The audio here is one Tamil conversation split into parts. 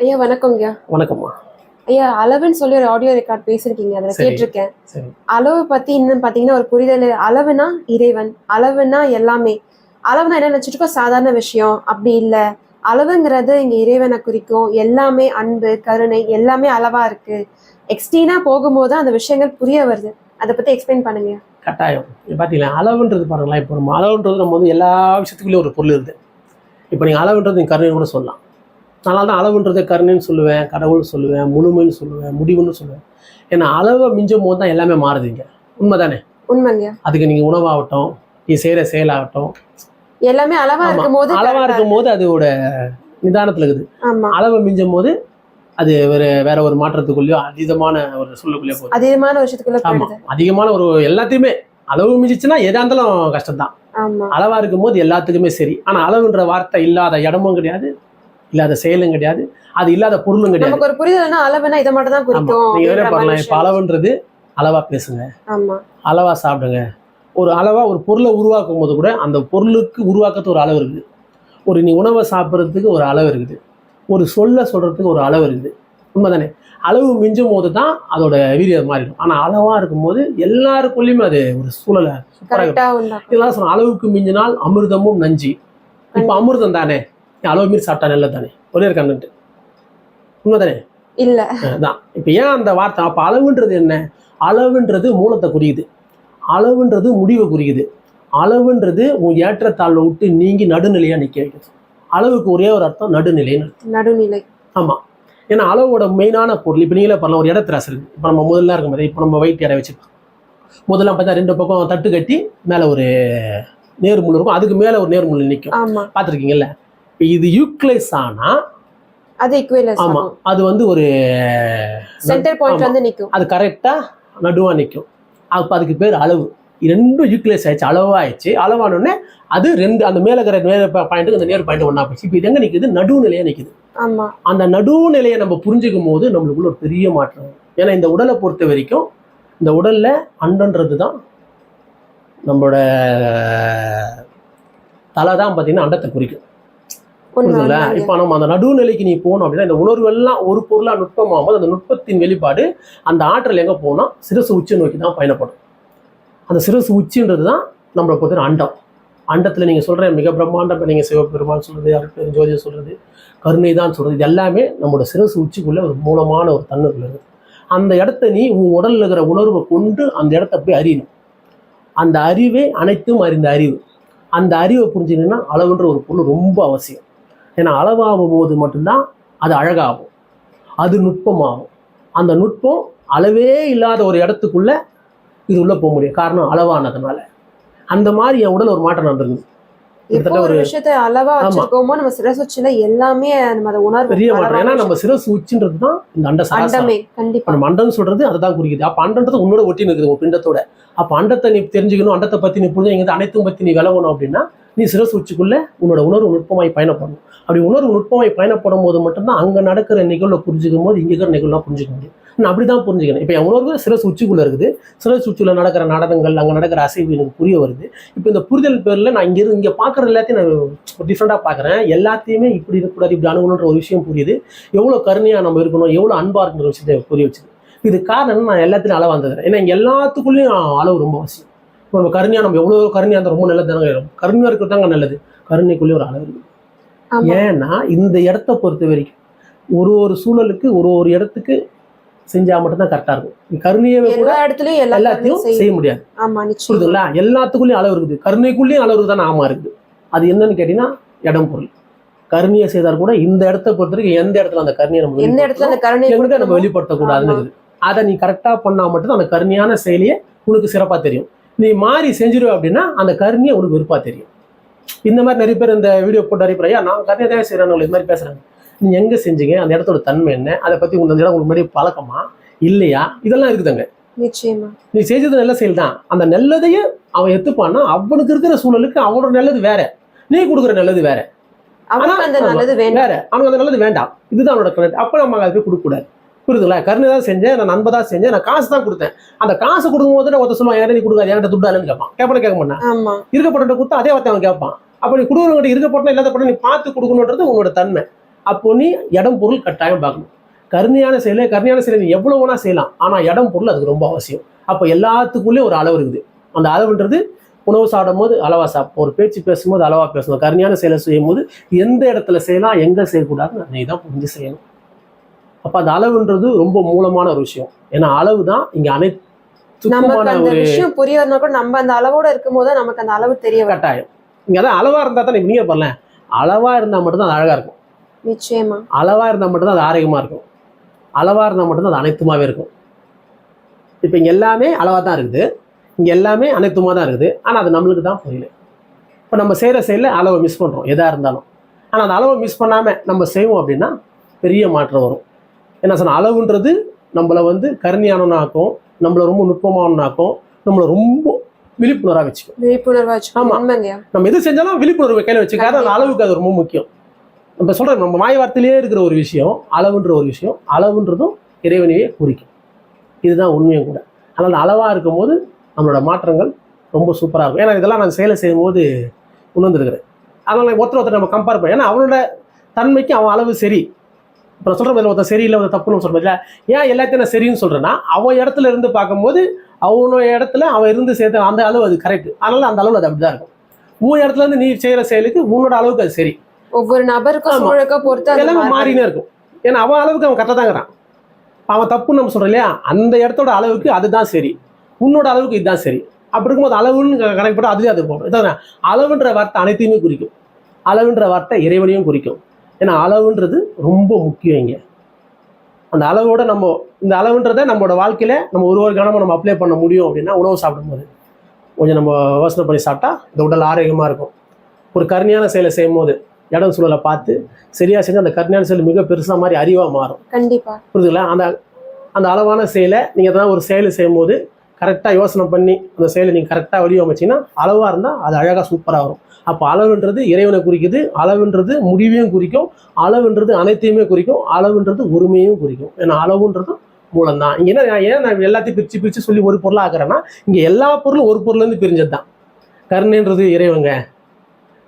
ஐயா வணக்கம்யா வணக்கம்மா. ஐயா அளவுன்னு சொல்லி ஒரு ஆடியோ ரெக்கார்ட் பேசிருக்கீங்க அதுல. கேட்டிருக்கேன். அளவு பத்தி இன்னும் பாத்தீங்கன்னா ஒரு புரிதல் அளவுனா இறைவன் அளவுனா எல்லாமே. அளவுனா என்ன நினைச்சிட்டு சாதாரண விஷயம் அப்படி இல்ல. அளவுங்கிறது இங்க இறைவனை குறிக்கும். எல்லாமே அன்பு கருணை எல்லாமே அளவா இருக்கு. எக்ஸ்டீனா போகும்போது அந்த விஷயங்கள் புரிய வருது. அதை பத்தி எக்ஸ்பிளைன் பண்ணுங்க கட்டாயம். இப்போ பார்த்தீங்களா அளவுன்றது பாருங்களேன் இப்போ நம்ம அளவுன்றது நம்ம வந்து எல்லா விஷயத்துக்குள்ளேயும் ஒரு பொருள் இருக்குது இப்போ நீங்கள் அளவுன்றது நீங்கள் கருணைன்னு கூட சொல்லலாம். அதனால தான் அளவுன்றதை கருணைன்னு சொல்லுவேன் கடவுள் சொல்லுவேன் முழுமைன்னு சொல்லுவேன் முடிவுன்னு சொல்லுவேன். ஏன்னா அளவை மிஞ்சும் போது தான் எல்லாமே மாறுதுங்க உண்மைதானே? உண்மைங்க. அதுக்கு நீங்கள் உணவாகட்டும் நீ செய்கிற செயலாகட்டும். எல்லாமே அளவா ஆமா. இருக்கும் போது அளவாக இருக்கும் போது அதோட நிதானத்தில் இருக்குது. ஆமா. அளவை மிஞ்சும் போது அது வேற வேற ஒரு மாற்றத்துக்குள்ளேயோ அதீதமான ஒரு சொல்லுக்குள்ளேயோ போகுது. அதிகமான விஷயத்துக்குள்ள ஆமா போயிடுது. அதிகமான ஒரு எல்லாத்தையுமே அளவு மிஞ்சிச்சுன்னா எதா இருந்தாலும் கஷ்டம்தான். ஆமா. அளவா இருக்கும்போது எல்லாத்துக்குமே சரி. ஆனா அளவுன்ற வார்த்தை இல்லாத இடமும் கிடையாது. இல்லாத செயலும் கிடையாது. அது இல்லாத பொருளும் கிடையாது. நமக்கு ஒரு புரிதல்னா அளவுனா இதை மட்டும் தான் குறிக்கும் நீங்க வேற பண்ணலாம் இப்ப. அளவுன்றது அளவா பேசுங்க. ஆமா. அளவா சாப்பிடுங்க. ஒரு அளவா ஒரு பொருளை உருவாக்கும் போது கூட அந்த பொருளுக்கு உருவாக்கத்து ஒரு அளவு இருக்குது. ஒரு நீ உணவை சாப்பிட்றதுக்கு ஒரு அளவு இருக்குது. ஒரு சொல்ல சொல்றதுக்கு ஒரு அளவு இருக்குது. உண்மைதானே? அளவு மிஞ்சும் போது தான் அதோட வீரியம் மாறிடும். ஆனா அளவா இருக்கும்போது எல்லாருக்குள்ளயுமே அது ஒரு சூழலை சூப்பராக இதெல்லாம் அளவுக்கு மிஞ்சினால் அமிர்தமும் நஞ்சி. இப்போ அமிர்தம் தானே? அளவு மீறி சாப்பிட்டா நல்லது தானே ஒரே கண்ணுட்டு உண்மைதானே? இல்ல. தான் இப்போ ஏன் அந்த வார்த்தை? அப்போ அளவுன்றது என்ன? அளவுன்றது மூலத்தை குறியுது அளவுன்றது முடிவை குறியுது அளவுன்றது உன் ஏற்றத்தாழ்வை விட்டு நீங்கி நடுநிலையாக நிற்க வைக்குது அளவுக்கு ஒரே ஒரு அர்த்தம் நடுநிலைன்னு நடுநிலை. ஆமாம் ஏன்னா அளவோட மெயினான பொருள் இப்போ நீங்களே பண்ணலாம் ஒரு இடத்திராசு இருக்குது இப்போ நம்ம முதல்ல இருக்கும் போது இப்போ நம்ம வயிற்று எடை வச்சுப்போம் முதல்ல பார்த்தா ரெண்டு பக்கம் தட்டு கட்டி மேலே ஒரு நேர்முள் இருக்கும். அதுக்கு மேலே ஒரு நேர்முள் நிற்கும் பார்த்துருக்கீங்கல்ல? இது யூக்ளைஸ் ஆனால் அது இக்குவலன்ஸ் ஆமாம் ஆகும். அது வந்து ஒரு சென்டர் பாயிண்ட் ஆமா. வந்து நிக்கும். அது கரெக்டாக நடுவாக நிற்கும் அப்போ அதுக்கு பேர் அளவு. ரெண்டும் யூக்ளைஸ் ஆயிடுச்சு அளவாயிடுச்சு. அளவானோடனே அது ரெண்டு அந்த மேலே இருக்கிற நேர் பாயிண்ட்டுக்கு அந்த நேர் பாயிண்ட் ஒன்றா போச்சு இப்போ இது எங்கே நிற்குது நடுநிலையாக நிற்குது ஆமா. அந்த நடுநிலையை நம்ம புரிஞ்சுக்கும் போது நம்மளுக்குள்ள ஒரு பெரிய மாற்றம். ஏன்னா இந்த உடலை பொறுத்த வரைக்கும் இந்த உடல்ல அண்டன்றது தான் நம்மளோட தலை தான் பார்த்தீங்கன்னா அண்டத்தை குறிக்கும். புரியுதுங்களா. இப்போ நம்ம அந்த நடுநிலைக்கு நீ போகணும் அப்படின்னா இந்த உணர்வெல்லாம் ஒரு பொருளாக நுட்பமாகும்போது அந்த நுட்பத்தின் வெளிப்பாடு அந்த ஆற்றல் எங்கே போனால் சிரசு உச்சி நோக்கி தான் பயணப்படும். அந்த சிரசு உச்சின்றது தான் நம்மளை பொறுத்த அண்டம். அண்டத்தில் நீங்கள் சொல்கிற மிக பிரம்மாண்டம் நீங்கள் சிவபெருமான் சொல்கிறது அருட்பெரும் ஜோதியை சொல்கிறது கருணை தான் சொல்கிறது இது எல்லாமே நம்மளோட சிரசு உச்சிக்குள்ளே ஒரு மூலமான ஒரு தன்னுக்குள்ள இருக்குது அந்த இடத்த நீ உன் உடலில் இருக்கிற உணர்வை கொண்டு அந்த இடத்த போய் அறியணும். அந்த அறிவே அனைத்தும் அறிந்த அறிவு. அந்த அறிவை புரிஞ்சுக்கணுன்னா அளவுன்ற ஒரு பொருள் ரொம்ப அவசியம். ஏன்னா அளவாகும் போது மட்டும்தான் அது அழகாகும். அது நுட்பமாகும். அந்த நுட்பம் அளவே இல்லாத ஒரு இடத்துக்குள்ள இது உள்ள போக முடியும். காரணம் அளவானதுனால. அந்த மாதிரி என் உடல் ஒரு மாற்றம் நடந்திருக்குது ஒரு விஷயத்த அளவா. வச்சிருக்கோமோ நம்ம சிரசுச்சில எல்லாமே நம்ம அதை உணர்வு பெரிய மாற்றம். ஏன்னா நம்ம சிரசு உச்சின்றது தான் இந்த அண்ட அண்டமே கண்டிப்பா. நம்ம அண்டம் சொல்றது அதுதான் குறிக்குது. அப்ப அண்டன்றது உன்னோட ஒட்டி நிற்குது உன் பிண்டத்தோட. அப்ப அண்டத்தை நீ தெரிஞ்சுக்கணும் அண்டத்தை பத்தி நீ புரிஞ்சு அனைத்தும் பத்தி நீ விளங்கணும் அப்படின்னா நீ சிரசு உச்சிக்குள்ளே உன்னோட உணர்வு நுட்பமாய் பயணப்படணும். அப்படி உணர்வு நுட்பமாய் பயணப்படும் போது மட்டும்தான் அங்கே நடக்கிற நிகழ்வை புரிஞ்சுக்கும் போது இங்கே இருக்கிற நிகழ்வுலாம் புரிஞ்சுக்க முடியும். நான் அப்படிதான் புரிஞ்சுக்கணும் இப்போ என் உணர்வு சிரசு உச்சிக்குள்ளே இருக்குது. சிரசு உச்சியில் நடக்கிற நாடகங்கள் அங்கே நடக்கிற அசைவு எனக்கு புரிய வருது. இப்போ இந்த புரிதல் பேரில் நான் இங்கே இங்கே பார்க்குற எல்லாத்தையும் நான் டிஃப்ரெண்டாக பார்க்குறேன் எல்லாத்தையுமே இப்படி இருக்கக்கூடாது இப்படி அணுகணுன்ற ஒரு விஷயம் புரியுது. எவ்வளோ கருணையாக நம்ம இருக்கணும் எவ்வளோ அன்பாக இருக்குன்ற விஷயத்தை புரிய வச்சுது. இது காரணம் நான் எல்லாத்தையும் அளவு வந்துடுறேன் ஏன்னா எல்லாத்துக்குள்ளேயும் அளவு ரொம்ப அவசியம். இப்போ நம்ம கருணையா நம்ம எவ்வளவு கருணையா இருந்தால் ரொம்ப நல்லது தானங்க கருணையா இருக்கிறது தாங்க நல்லது. கருணைக்குள்ளேயும் ஒரு அளவு இருக்கு. ஆமா. ஏன்னா இந்த இடத்த பொறுத்த வரைக்கும் ஒரு ஒரு சூழலுக்கு ஒரு ஒரு இடத்துக்கு செஞ்சா மட்டும்தான் கரெக்டா இருக்கும். கருணையவே கூட இடத்துலயும் எல்லா எல்லாத்தையும் செய்ய முடியாது. புரியுதுங்களா? எல்லாத்துக்குள்ளேயும் அளவு இருக்குது. கருணைக்குள்ளேயும் அளவு இருக்குது ஆமா இருக்குது. அது என்னன்னு கேட்டீங்கன்னா இடம் பொருள். கருணையை செய்தால் கூட இந்த இடத்த பொறுத்த வரைக்கும் எந்த இடத்துல அந்த கருணையை நம்ம எந்த இடத்துல அந்த கருணை எங்கிட்ட நம்ம வெளிப்படுத்தக்கூடாதுன்னு இருக்குது. அதை நீ கரெக்டா பண்ணா மட்டும்தான் அந்த கருணையான செயலியை உனக்கு சிறப்பா தெரியும். நீ மாறி செஞ்சிருவ அப்படின்னா அந்த கருணையை உனக்கு வெறுப்பா தெரியும். இந்த மாதிரி நிறைய பேர் இந்த வீடியோ போட்டு அறிவிப்பா ஐயா நான் கருணையை தான் செய்யறேன் இது மாதிரி பேசுறாங்க. நீ எங்க செஞ்சீங்க? அந்த இடத்தோட தன்மை என்ன? அதை பத்தி உங்களுக்கு அந்த இடம் உங்களுக்கு முன்னாடி பழக்கமா? இல்லையா? இதெல்லாம் இருக்குதுங்க. நிச்சயமா. நீ செஞ்சது நல்ல செயல் தான். அந்த நல்லதையே அவன் எத்துப்பான்னா அவனுக்கு இருக்கிற சூழலுக்கு அவனோட நல்லது வேற. நீ கொடுக்குற நல்லது வேற. அவனுக்கு அந்த. நல்லது வேண்டாம். வேற. அவனுக்கு அந்த நல்லது வேண்டாம். இதுதான் அவனோட கரெக்ட் அப்ப நம்ம அதை போய் கொடுக்கக்கூடாது. புரியுதுங்களா? கருணை தான் செஞ்சேன் நான் நண்பை தான் செஞ்சேன் நான் காசு தான் கொடுத்தேன். அந்த காசு கொடுக்கும் போது ஒருத்தர் சொல்லுவான் யாரும் நீ கொடுக்காது என்கிட்ட துட்டு இல்லைன்னு கேட்பான். கேட்பான கேட்க மாட்டான். ஆமா. இருக்கப்பட்ட கொடுத்தா அதே வார்த்தை அவன் கேட்பான். அப்படி கொடுக்குறவங்க இருக்கப்பட்ட இல்லாத படம் நீ பார்த்து கொடுக்கணுன்றது உன்னோட தன்மை. அப்போ நீ இடம் பொருள் கட்டாயம் பார்க்கணும். கருணையான செயலை கருணையான செயலை நீ எவ்வளோ வேணா செய்யலாம். ஆனால் இடம் பொருள் அதுக்கு ரொம்ப அவசியம். அப்போ எல்லாத்துக்குள்ளேயும் ஒரு அளவு இருக்குது. அந்த அளவுன்றது உணவு சாப்பிடும் போது அளவா சாப்பிடும் ஒரு பேச்சு பேசும்போது அளவா பேசணும். கருணையான செயலை செய்யும் போது எந்த இடத்துல செய்யலாம் எங்கே செய்யக்கூடாதுன்னு நீ தான் புரிஞ்சு செய்யணும். அப்போ அந்த அளவுன்றது ரொம்ப மூலமான ஒரு விஷயம். ஏன்னா அளவு தான் இங்கே நமக்கு அனைத்துக்குமான அந்த ஒரு விஷயம் புரிய வரணும் கூட நம்ம அந்த அளவோட இருக்கும்போது நமக்கு அந்த அளவு தெரிய கட்டாயம் இங்கே தான் அளவாக இருந்தால் தான் நீங்கள் பண்ணல அளவாக இருந்தால் மட்டும்தான் அது அழகாக இருக்கும். நிச்சயமா. அளவாக இருந்தால் மட்டும்தான் அது ஆரோக்கியமாக இருக்கும். அளவாக இருந்தால் மட்டும்தான் அது அனைத்துமாவே இருக்கும். இப்போ இங்கே எல்லாமே அளவாக தான் இருக்குது. இங்கே எல்லாமே அனைத்துமாக தான் இருக்குது. ஆனால் அது நம்மளுக்கு தான் புரியல. இப்போ நம்ம செய்கிற செயலில் அளவை மிஸ் பண்ணுறோம் எதாக இருந்தாலும். ஆனால் அந்த அளவை மிஸ் பண்ணாமல் நம்ம செய்வோம் அப்படின்னா பெரிய மாற்றம் வரும். என்ன சொன்ன அளவுன்றது நம்மளை வந்து கருணையானவனாக்கும் நம்மளை ரொம்ப நுட்பமானவனாக்கும் நம்மளை ரொம்ப விழிப்புணர்வாக வச்சுக்கும். விழிப்புணர்வா வச்சுக்கணும் ஆமா. உண்மைங்கய்யா நம்ம எது செஞ்சாலும் விழிப்புணர்வு கையில் வச்சுக்காத அந்த அளவுக்கு அது ரொம்ப முக்கியம். நம்ம சொல்கிறோம் நம்ம மாய வார்த்தையிலே இருக்கிற ஒரு விஷயம் அளவுன்ற ஒரு விஷயம் அளவுன்றதும் இறைவனையே குறிக்கும். இதுதான் உண்மையும் கூட. அதனால் அந்த அளவாக இருக்கும்போது நம்மளோட மாற்றங்கள் ரொம்ப சூப்பராக இருக்கும். ஏன்னா இதெல்லாம் நான் செயலை செய்யும்போது உணர்ந்துருக்கிறேன். அதனால் ஒருத்தர் ஒருத்தர் நம்ம கம்பேர் பண்ண ஏன்னா அவனோட தன்மைக்கு அவன் அளவு சரி. இப்போ நான் சொல்கிறேன் ஒருத்தர் சரியில்லை ஒருத்தர் தப்புன்னு சொல்கிறேன் ஏன் எல்லாத்தையும் நான் சரின்னு சொல்கிறேன்னா அவன் இடத்துல இருந்து பார்க்கும்போது அவனோட இடத்துல அவன் இருந்து சேர்த்த அந்த அளவு அது கரெக்ட் அதனால அந்த அளவில் அது அப்படி தான் இருக்கும். உன் இடத்துல இருந்து நீ செய்கிற செயலுக்கு உன்னோட அளவுக்கு அது சரி. ஒவ்வொரு நபருக்கும் பொறுத்து அது எல்லாமே. மாறினே இருக்கும். ஏன்னா அவன் அளவுக்கு அவன் கரெக்டாக தாங்கிறான் அவன் தப்புன்னு நம்ம சொல்கிறோம் இல்லையா? அந்த இடத்தோட அளவுக்கு அதுதான் சரி. உன்னோட அளவுக்கு இதுதான் சரி. அப்படி இருக்கும்போது அளவுன்னு கணக்கு போட்டு அதுலேயே அது போகும். இதான் அளவுன்ற வார்த்தை அனைத்தையுமே குறிக்கும். அளவுன்ற வார்த்தை இறைவனையும் குறிக்கும். ஏன்னா அளவுன்றது ரொம்ப முக்கியம் இங்கே. அந்த அளவோட நம்ம இந்த அளவுன்றதை நம்மளோட வாழ்க்கையில நம்ம ஒரு ஒரு கணமும் நம்ம அப்ளை பண்ண முடியும் அப்படின்னா உணவு சாப்பிடும்போது. கொஞ்சம் நம்ம யோசனை பண்ணி சாப்பிட்டா இந்த உடல் ஆரோக்கியமாக இருக்கும். ஒரு கருணையான செயலை செய்யும் போது இடம் சூழலை பார்த்து சரியாக செஞ்சு அந்த கருணையான செயல் மிக பெருசாக மாதிரி அறிவாக மாறும். கண்டிப்பா. புரியுதுங்களா அந்த அந்த அளவான செயலை நீங்கள் எதனா ஒரு செயலை செய்யும்போது கரெக்டாக யோசனை பண்ணி அந்த செயலை நீங்கள் கரெக்டாக வடிவமைச்சிங்கன்னா அளவாக இருந்தால் அது அழகாக சூப்பராக வரும். அப்போ அளவுன்றது இறைவனை குறிக்குது. அளவுன்றது முடிவையும் குறிக்கும். அளவுன்றது அனைத்தையுமே குறிக்கும். அளவுன்றது ஒருமையும் குறிக்கும். ஏன்னா அளவுன்றது மூலம் தான் இங்கே என்ன நான் ஏன் நான் எல்லாத்தையும் பிரித்து பிரித்து சொல்லி ஒரு பொருளாக ஆக்குறேன்னா இங்கே எல்லா பொருளும் ஒரு பொருள்லேருந்து பிரிஞ்சது தான் கருணைன்றது இறைவங்க.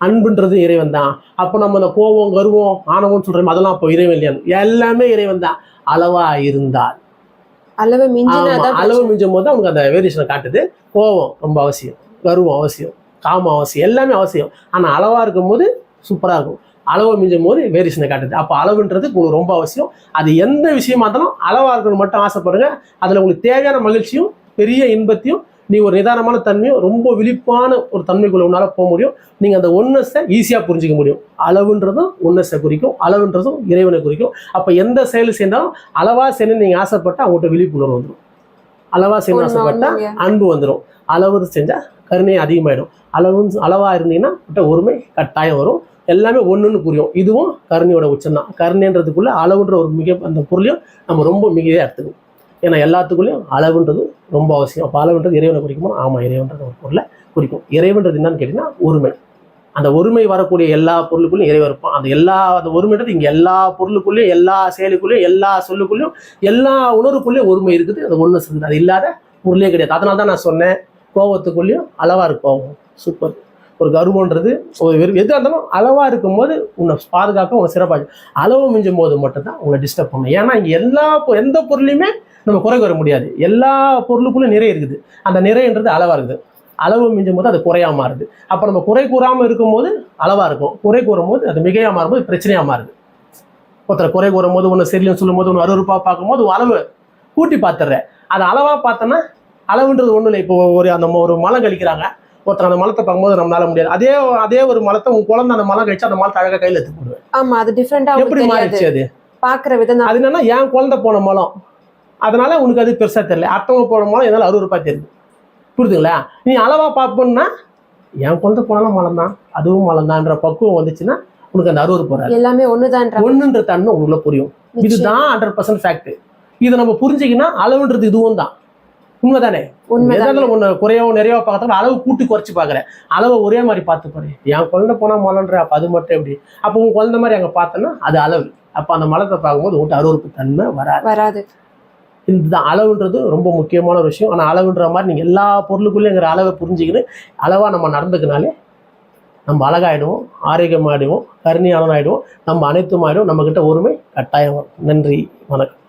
அன்புன்றது இறைவன் தான் அப்போ நம்ம அந்த கோபம் கர்வம் ஆணவம்னு சொல்கிறோம் அதெல்லாம் அப்போ இறைவன் இல்லையா எல்லாமே இறைவன் தான் அளவா இருந்தால். அளவு மிஞ்சினாதான் அளவு மிஞ்சும் போது அவனுக்கு அந்த வேரியேஷனை காட்டுது. கோபம் ரொம்ப அவசியம். கர்வம் அவசியம். காமம் அவசியம் எல்லாமே அவசியம். ஆனால் அளவா இருக்கும்போது சூப்பராக இருக்கும். அளவை மிஞ்சும் போது வேரியேஷனை காட்டுது. அப்போ அளவுன்றது உங்களுக்கு ரொம்ப அவசியம். அது எந்த விஷயமா இருந்தாலும் அளவா இருக்கணும் மட்டும் ஆசைப்படுங்க. அதில் உங்களுக்கு தேவையான மகிழ்ச்சியும் பெரிய இன்பத்தையும் நீ ஒரு நிதானமான தன்மையும் ரொம்ப விழிப்பான ஒரு தன்மைக்குள்ள உன்னால போக முடியும். நீங்கள் அந்த ஒன்னஸை ஈஸியாக புரிஞ்சிக்க முடியும். அளவுன்றதும் ஒன்னஸை குறிக்கும். அளவுன்றதும் இறைவனை குறிக்கும். அப்போ எந்த செயல் செஞ்சாலும் அளவா செய்யணும்னு நீங்கள் ஆசைப்பட்டா அவங்கள்ட்ட விழிப்புணர்வு வந்துடும் அளவா செய்யணும் உண்மை, ஆசைப்பட்டா உண்மைங்க. அன்பு வந்துடும் அளவு செஞ்சால் கருணை அதிகமாயிடும். அளவு அளவாக இருந்தீங்கன்னா உங்கள்கிட்ட ஒருமை கட்டாயம் வரும். எல்லாமே ஒன்றுன்னு புரியும். இதுவும் கருணையோட உச்சம் தான் கருணைன்றதுக்குள்ளே அளவுன்ற ஒரு மிக அந்த பொருளையும் நம்ம ரொம்ப மிகையாக எடுத்துக்கணும். ஏன்னா எல்லாத்துக்குள்ளேயும் அளவுன்றது ரொம்ப அவசியம். அப்போ அளவுன்றது இறைவனை குறிக்குமோ? ஆமாம் இறைவன்றது ஒரு பொருளை குறிக்கும். இறைவன்றது என்னன்னு கேட்டிங்கன்னா ஒருமை. அந்த ஒருமை வரக்கூடிய எல்லா பொருளுக்குள்ளேயும் இறைவன் இருப்பான். அந்த எல்லா அந்த ஒருமைன்றது இங்கே எல்லா பொருளுக்குள்ளேயும் எல்லா செயலுக்குள்ளேயும் எல்லா சொல்லுக்குள்ளேயும் எல்லா உணர்வுக்குள்ளேயும் ஒருமை இருக்குது. அது ஒன்று இருக்குது அது இல்லாத பொருளே கிடையாது. அதனால தான் நான் சொன்னேன். கோவத்துக்குள்ளேயும் அளவாக இருக்கும் கோவம் சூப்பர் ஒரு கர்வன்றது ஒரு வெறும் எதாக இருந்தாலும் அளவாக இருக்கும்போது உன்னை பாதுகாக்க உங்களை சிறப்பாக அளவு மிஞ்சும் போது மட்டும்தான் உங்களை டிஸ்டர்ப் பண்ணும் ஏன்னா இங்கே எல்லா பொ- எந்த பொருளையுமே நம்ம குறை வர முடியாது. எல்லா பொருளுக்குள்ளே நிறை இருக்குது. அந்த நிறைன்றது அளவாக இருக்குது. அளவு மிஞ்சும் போது அது குறையாக மாறுது. அப்போ நம்ம குறை கூறாமல் இருக்கும்போது அளவாக இருக்கும். குறை கூறும் போது அது மிகையாக மாறும்போது பிரச்சனையாக மாறுது. ஒருத்தர் குறை கூறும் போது ஒன்று சரியில்லைன்னு சொல்லும் போது ஒன்று அருவருப்பாக பார்க்கும்போது அளவு கூட்டி பார்த்துடுறேன். அது அளவாக பார்த்தோன்னா அளவுன்றது ஒன்றும் இல்லை. இப்போ ஒரு அந்த ஒரு மலம் கழிக்கிறாங்க. ஒருத்தர் அந்த மலத்தை பார்க்கும்போது நம்மளால முடியாது. அதே அதே ஒரு மலத்தை உன் குழந்தை அந்த மலம் கழிச்சு அந்த மலத்தை அழகாக கையில் எடுத்து போடுவேன் ஆமா அது டிஃப்ரெண்டா எப்படி மாறிடுச்சு அது? பாக்குற விதம் அது என்னன்னா என் குழந்தை போன மலம். அதனால உனக்கு அது பெருசா தெரியல. அடுத்தவங்க போன மலம் என்னால் அறுவருப்பா தெரியுது. புரியுதுங்களா? நீ அளவா பார்ப்போம்னா என் குழந்தை போனாலும் மலம் தான் அதுவும் மலம் தான்ற பக்குவம் வந்துச்சுன்னா உனக்கு அந்த அறுவருப்பு வராது. எல்லாமே ஒண்ணுதான்ற ஒண்ணுன்ற தன்மை உள்ள புரியும். இதுதான் ஹண்ட்ரட் பர்சன்ட் ஃபேக்ட் இதை நம்ம புரிஞ்சுக்கினா அளவுன்றது இதுவும் தான். உண்மைதானே? ஒன்று குறையவோ நிறையவோ பார்க்கறதுல அளவு கூட்டி குறைச்சி பார்க்குறேன். அளவை ஒரே மாதிரி பார்த்து பாரு. என் குழந்தை போனால் மலன்ற அப்போ அது மட்டும் எப்படி? அப்போ உன் குழந்தை மாதிரி அங்கே பார்த்தோன்னா அது அளவு. அப்போ அந்த மலத்தை பார்க்கும்போது உங்கள்கிட்ட அருவருப்பு தன்மை வராது. வராது. இந்த அளவுன்றது ரொம்ப முக்கியமான ஒரு விஷயம். ஆனால் அளவுன்ற மாதிரி நீங்கள் எல்லா பொருளுக்குள்ளேங்கிற அளவை புரிஞ்சுக்கின்னு அளவாக நம்ம நடந்துக்கினாலே நம்ம அழகாயிடுவோம் ஆரோக்கியமாயிடுவோம் கருணியாளன் ஆயிடுவோம் நம்ம அனைத்தும் ஆயிடுவோம் நம்மக்கிட்ட ஒருமை கட்டாயம் வரும். நன்றி. வணக்கம்.